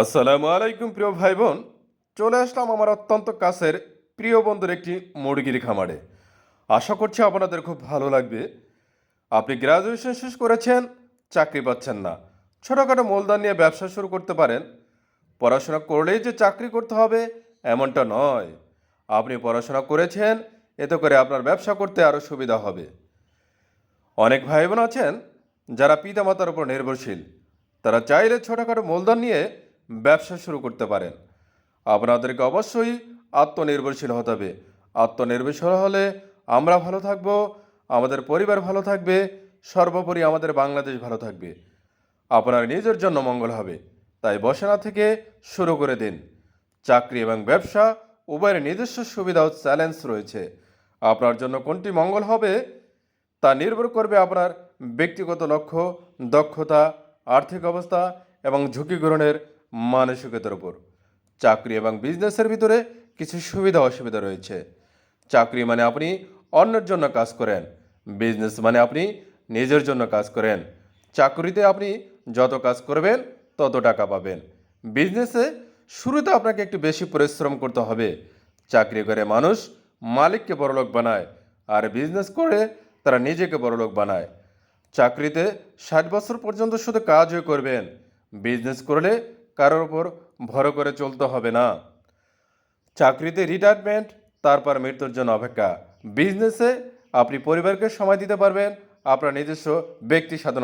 আসসালামু আলাইকুম প্রিয় ভাই বোন চলে আসলাম আমার অত্যন্ত কাছের প্রিয় বন্ধুর একটি মুরগির খামারে। আশা করছি আপনাদের খুব ভালো লাগবে। আপনি গ্রাজুয়েশন শেষ করেছেন, চাকরি পাচ্ছেন না। ছোটোখাটো মূলধন নিয়ে ব্যবসা শুরু করতে পারেন। পড়াশোনা করলেই যে চাকরি করতে হবে, এমনটা নয়। আপনি পড়াশোনা করেছেন, এতে করে আপনার ব্যবসা করতে আরও সুবিধা হবে। অনেক ভাই বোন আছেন, যারা পিতামাতার উপর নির্ভরশীল। তারা চাইলে ছোটোখাটো মূলধন নিয়ে ব্যবসা শুরু করতে পারেন। আপনাদেরকে অবশ্যই আত্মনির্ভরশীল হতে হবে। আত্মনির্ভরশীল হলে আমরা ভালো থাকব, আমাদের পরিবার ভালো থাকবে, সর্বোপরি আমাদের বাংলাদেশ ভালো থাকবে। আপনার নিজের জন্য মঙ্গল হবে। তাই বসে না থেকে শুরু করে দিন। চাকরি এবং ব্যবসা, উভয়ের নিজস্ব সুবিধা ও চ্যালেঞ্জ রয়েছে। আপনার জন্য কোনটি মঙ্গল হবে, তা নির্ভর করবে আপনার ব্যক্তিগত লক্ষ্য, দক্ষতা, আর্থিক অবস্থা এবং ঝুঁকি গ্রহণের মানসিকতার উপর। চাকরি এবং বিজনেসের ভিতরে কিছু সুবিধা অসুবিধা রয়েছে। চাকরি মানে আপনি অন্যের জন্য কাজ করেন, বিজনেস মানে আপনি নিজের জন্য কাজ করেন। চাকরিতে আপনি যত কাজ করবেন, তত টাকা পাবেন। বিজনেসে শুরুতে আপনাকে একটু বেশি পরিশ্রম করতে হবে। চাকরি করে মানুষ মালিককে বড়লোক বানায়, আর বিজনেস করে তারা নিজেকে বড়লোক বানায়। চাকরিতে ষাট বছর পর্যন্ত শুধু কাজই করবেন, বিজনেস করলে কারোর ওপর ভর করে চলতে হবে না। চাকরিতে রিটায়ারমেন্ট তারপর মৃত্যুর জন্য অপেক্ষা। বিজনেসে আপনি পরিবারকে সময় দিতে পারবেন, আপনার নিজস্ব ব্যক্তি স্বাধীনতা